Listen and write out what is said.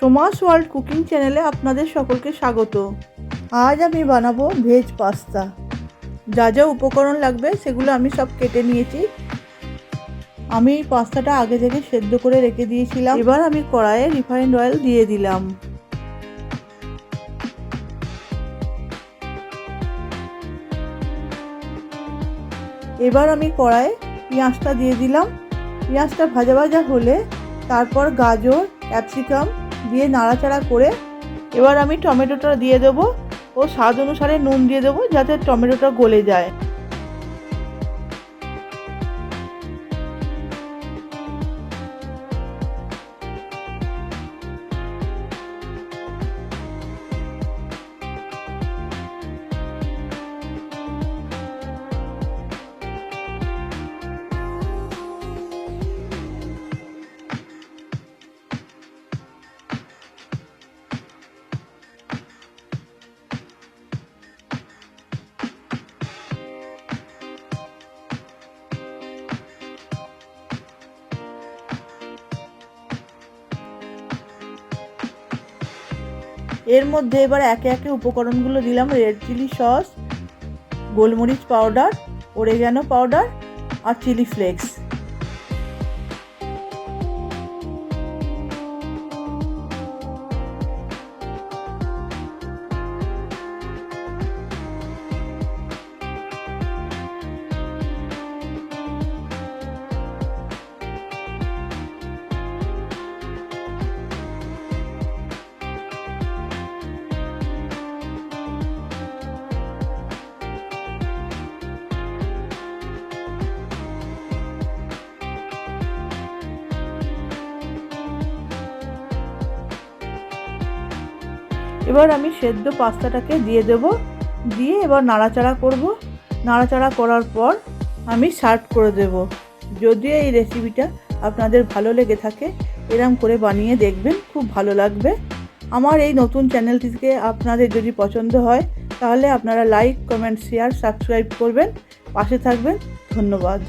Soma's world cooking চ্যানেলে আপনাদের সকলকে স্বাগত। আজ আমি বানাবো ভেজ পাস্তা। যা যা উপকরণ লাগবে সেগুলো আমি সব কেটে নিয়েছি। আমি এই পাস্তাটা আগে থেকে সেদ্ধ করে রেখে দিয়েছিলাম। এবার আমি কড়াইয়ে রিফাইন্ড অয়েল দিয়ে দিলাম। এবার আমি কড়াইয়ে পেঁয়াজটা দিয়ে দিলাম। পেঁয়াজটা ভাজা ভাজা হলে তারপর গাজর, ক্যাপসিকাম দিয়ে নাড়াচাড়া করে এবার আমি টমেটোটা দিয়ে দেবো ও স্বাদ অনুসারে নুন দিয়ে দেবো যাতে টমেটোটা গলে যায়। এর মধ্যে এবার একে একে উপকরণগুলো দিলাম রেড চিলি সস গোলমরিচ পাউডার ওরেগানো পাউডার আর চিলি ফ্লেক্স এবার আমি সেদ্ধ পাস্তাটাকে দিয়ে দেব। দিয়ে এবার নাড়াচাড়া করব। নাড়াচাড়া করার পর আমি সার্ভ করে দেব। যদিও এই রেসিপিটা আপনাদের ভালো লেগে থাকে, এরম করে বানিয়ে দেখবেন, খুব ভালো লাগবে। আমার এই নতুন চ্যানেলটিকে আপনাদের যদি পছন্দ হয়, তাহলে আপনারা লাইক কমেন্ট শেয়ার সাবস্ক্রাইব করবেন। পাশে থাকবেন। ধন্যবাদ।